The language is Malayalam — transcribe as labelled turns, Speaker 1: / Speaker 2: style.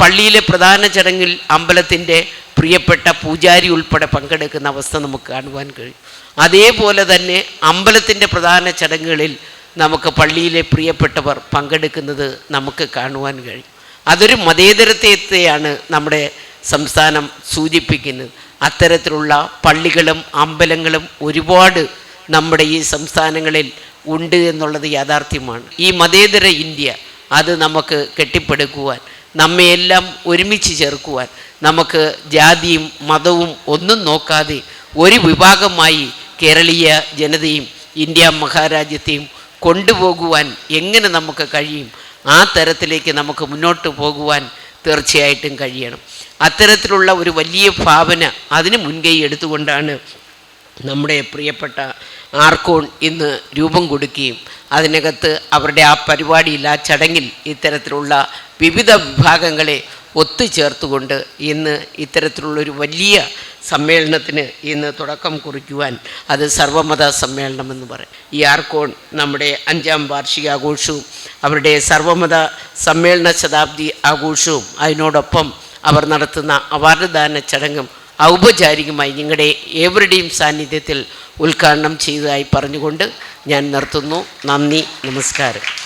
Speaker 1: പള്ളിയിലെ പ്രധാന ചടങ്ങിൽ അമ്പലത്തിന്റെ പ്രിയപ്പെട്ട പൂജാരി ഉൾപ്പെടെ പങ്കെടുക്കുന്ന അവസ്ഥ നമുക്ക് കാണുവാൻ കഴിയും. അതേപോലെ തന്നെ അമ്പലത്തിന്റെ പ്രധാന ചടങ്ങുകളിൽ നമുക്ക് പള്ളിയിലെ പ്രിയപ്പെട്ടവർ പങ്കെടുക്കുന്നത് നമുക്ക് കാണുവാൻ കഴിയും. അതൊരു മതേതരത്വത്തെയാണ് നമ്മുടെ സംസ്ഥാനം സൂചിപ്പിക്കുന്നത്. അത്തരത്തിലുള്ള പള്ളികളും അമ്പലങ്ങളും ഒരുപാട് നമ്മുടെ ഈ സംസ്ഥാനങ്ങളിൽ ഉണ്ട് എന്നുള്ളത് യാഥാർത്ഥ്യമാണ്. ഈ മതേതര ഇന്ത്യ അത് നമുക്ക് കെട്ടിപ്പടുക്കുവാൻ നമ്മയെല്ലാം ഒരുമിച്ച് ചേർക്കുവാൻ നമുക്ക് ജാതിയും മതവും ഒന്നും നോക്കാതെ ഒരു വിഭാഗമായി കേരളീയ ജനതയും ഇന്ത്യ മഹാരാജ്യത്തെയും കൊണ്ടുപോകുവാൻ എങ്ങനെ നമുക്ക് കഴിയും? ആ തരത്തിലേക്ക് നമുക്ക് മുന്നോട്ട് പോകുവാൻ തീർച്ചയായിട്ടും കഴിയണം. അത്തരത്തിലുള്ള ഒരു വലിയ ഭാവന അതിന് മുൻകൈ എടുത്തുകൊണ്ടാണ് നമ്മുടെ പ്രിയപ്പെട്ട ആർക്കോൺ ഇന്ന് രൂപം കൊടുക്കുകയും അതിനകത്ത് അവരുടെ ആ പരിപാടിയിൽ ആ ചടങ്ങിൽ ഇത്തരത്തിലുള്ള വിവിധ വിഭാഗങ്ങളെ ഒത്തുചേർത്തുകൊണ്ട് ഇന്ന് ഇത്തരത്തിലുള്ളൊരു വലിയ സമ്മേളനത്തിന് ഇന്ന് തുടക്കം കുറിക്കുവാൻ അത് സർവമത സമ്മേളനം എന്ന് പറയും. ഈ ആർക്കോൺ നമ്മുടെ അഞ്ചാം വാർഷികാഘോഷവും അവരുടെ സർവമത സമ്മേളന ശതാബ്ദി ആഘോഷവും അതിനോടൊപ്പം അവർ നടത്തുന്ന അവാർഡ് ദാന ചടങ്ങും ഔപചാരികമായി നിങ്ങളുടെ ഏവരുടെയും സാന്നിധ്യത്തിൽ ഉദ്ഘാടനം ചെയ്തതായി പറഞ്ഞുകൊണ്ട് ഞാൻ നിർത്തുന്നു. നന്ദി നമസ്കാരം.